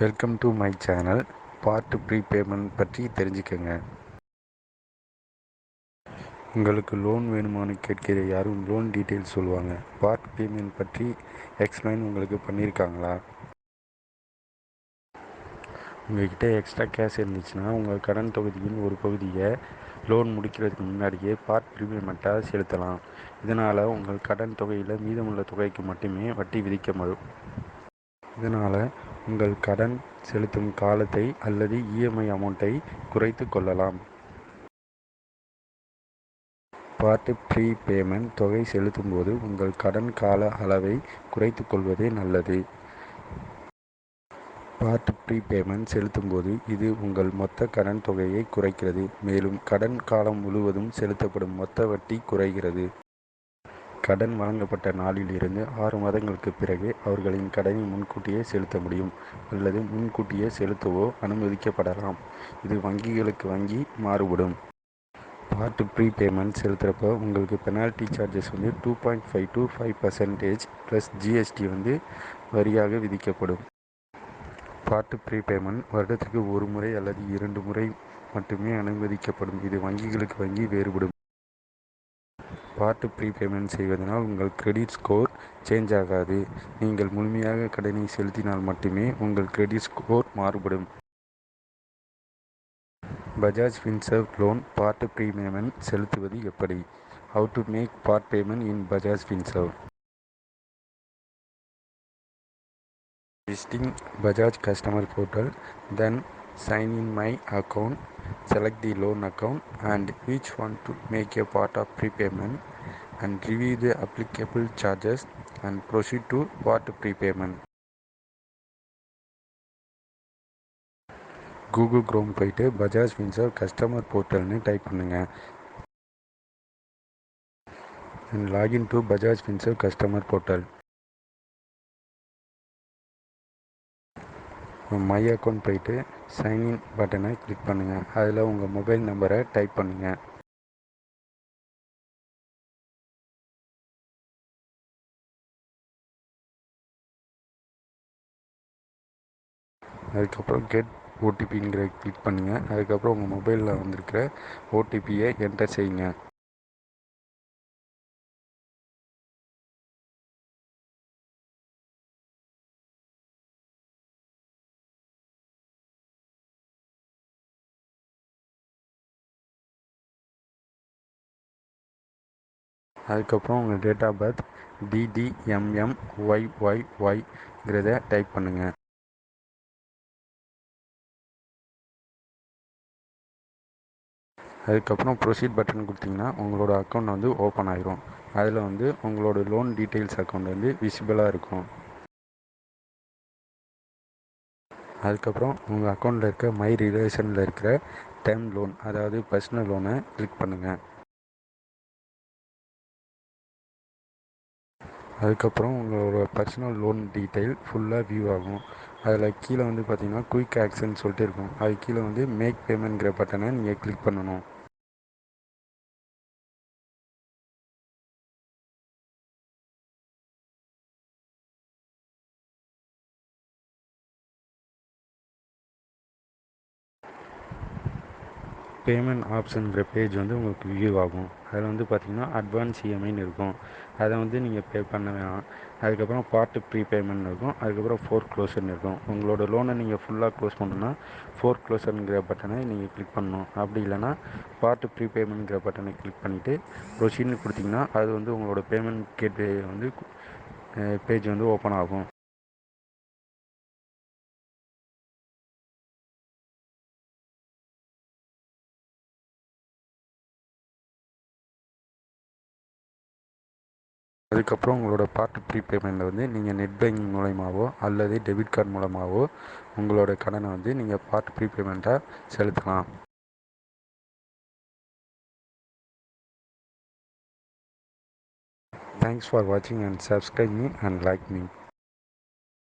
Welcome to my channel part prepayment பற்றி தெரிஞ்சுக்கங்க. உங்களுக்கு லோன் வேணுமான்னு கேட்கிற யாரும் லோன் டீட்டெயில்ஸ் சொல்லுவாங்க. பார்ட் பேமெண்ட் பற்றி எக்ஸ்பிளைன் உங்களுக்கு பண்ணியிருக்காங்களா? உங்கள்கிட்ட எக்ஸ்ட்ரா கேஷ் இருந்துச்சுன்னா உங்கள் கடன் தொகுதியின் ஒரு பகுதியை லோன் முடிக்கிறதுக்கு முன்னாடியே பார்ட் ப்ரீபேமெண்ட்டாக செலுத்தலாம். இதனால் உங்கள் கடன் தொகையில் மீதமுள்ள தொகைக்கு மட்டுமே வட்டி விதிக்கப்படும். இதனால் உங்கள் கடன் செலுத்தும் காலத்தை அல்லது இஎம்ஐ அமௌண்ட்டை குறைத்து கொள்ளலாம். பார்ட் ப்ரீ பேமெண்ட் தொகை செலுத்தும்போது உங்கள் கடன் கால அளவை குறைத்து கொள்வதே நல்லது. பார்ட் ப்ரீ பேமெண்ட் செலுத்தும்போது இது உங்கள் மொத்த கடன் தொகையை குறைக்கிறது. மேலும் கடன் காலம் முழுவதும் செலுத்தப்படும் மொத்த வட்டி குறைகிறது. கடன் வழங்கப்பட்ட நாளில் இருந்து ஆறு மாதங்களுக்குப் பிறகு அவர்களின் கடனை முன்கூட்டியே செலுத்த முடியும் அல்லது முன்கூட்டியே செலுத்தவோ அனுமதிக்கப்படலாம். இது வங்கிகளுக்கு வங்கி மாறுபடும். பார்ட் ப்ரீ பேமெண்ட் செலுத்துகிறப்போ உங்களுக்கு பெனால்ட்டி சார்ஜஸ் வந்து two point five to five percentage plus GST வந்து வரியாக விதிக்கப்படும். பார்ட் ப்ரீ பேமெண்ட் வருடத்திற்கு ஒரு முறை அல்லது இரண்டு முறை மட்டுமே அனுமதிக்கப்படும். இது வங்கிகளுக்கு வங்கி வேறுபடும். பார்ட் ப்ரீ பேமெண்ட் செய்வதனால் உங்கள் கிரெடிட் ஸ்கோர் சேஞ்ச் ஆகாது. நீங்கள் முழுமையாக கடனை செலுத்தினால் மட்டுமே உங்கள் கிரெடிட் ஸ்கோர் மாறுபடும். Bajaj Finserv loan part prepayment செலுத்துவது எப்படி? How to make part payment in Bajaj Finserv visiting Bajaj customer portal then sign in my account select the loan account and which one to make a part of prepayment and review the applicable charges and proceed to part prepayment Google Chrome போயிட்டு Bajaj Finserv customer போர்ட்டல்னு type பண்ணுங்கள் and login to Bajaj Finserv customer portal my account போயிட்டு sign in பட்டனை click பண்ணுங்கள் அதில் உங்கள் mobile நம்பரை type பண்ணுங்கள் அதுக்கப்புறம் கெட் ஓடிபிங்கிற கிளிக் பண்ணுங்கள் அதுக்கப்புறம் உங்கள் மொபைலில் வந்திருக்கிற ஓடிபியை என்டர் செய்யுங்க. அதுக்கப்புறம் உங்கள் date of birth DDMM Y Y ஒய்ங்கிறத type பண்ணுங்கள் அதுக்கப்புறம் ப்ரொசீட் பட்டன் கொடுத்தீங்கன்னா உங்களோட அக்கௌண்ட் வந்து ஓப்பன் ஆயிரும். அதில் வந்து உங்களோட லோன் டீட்டெயில்ஸ் அக்கௌண்ட் வந்து விசிபிளாக இருக்கும். அதுக்கப்புறம் உங்கள் அக்கௌண்ட்டில் இருக்க மை ரிலேஷனில் இருக்கிற டேர்ம் லோன் அதாவது பர்சனல் லோனை கிளிக் பண்ணுங்கள் அதுக்கப்புறம் உங்களோட பர்சனல் லோன் டீட்டெயில் ஃபுல்லாக வியூ ஆகும். அதில் கீழே வந்து பார்த்தீங்கன்னா குயிக் ஆக்ஷன் சொல்லிட்டு இருக்கும். அது கீழே வந்து மேக் பேமெண்ட்ங்கிற பட்டனை நீங்கள் கிளிக் பண்ணணும். பேமெண்ட் ஆப்ஷன்ற பேஜ் வந்து உங்களுக்கு வியூ ஆகும். அதில் வந்து பார்த்திங்கன்னா அட்வான்ஸ் இஎம்ஐன்னு இருக்கும். அதை வந்து நீங்கள் பே பண்ண வேணாம். அதுக்கப்புறம் பார்ட்டு ப்ரீ பேமெண்ட் இருக்கும். அதுக்கப்புறம் ஃபோர் க்ளோசர்னு இருக்கும். உங்களோட லோனை நீங்கள் ஃபுல்லாக க்ளோஸ் பண்ணணுன்னா ஃபோர் க்ளோசருங்கிற பட்டனை நீங்கள் கிளிக் பண்ணணும். அப்படி இல்லைனா பார்ட்டு ப்ரீ பேமெண்ட்ங்கிற பட்டனை கிளிக் பண்ணிவிட்டு ப்ரொசீட்னு கொடுத்தீங்கன்னா அது வந்து உங்களோட பேமெண்ட் கேட்வே வந்து பேஜ் வந்து ஓப்பன் ஆகும். அதுக்கப்புறம் உங்களோட பார்ட் ப்ரீ பேமெண்ட்டில் வந்து நீங்கள் நெட் பேங்கிங் மூலயமாவோ அல்லது டெபிட் கார்டு மூலமாகவோ உங்களோட கடனை வந்து நீங்கள் பார்ட் ப்ரீ பேமெண்ட்டாக செலுத்தலாம். தேங்க்ஸ் ஃபார் வாட்சிங் and subscribe me and like me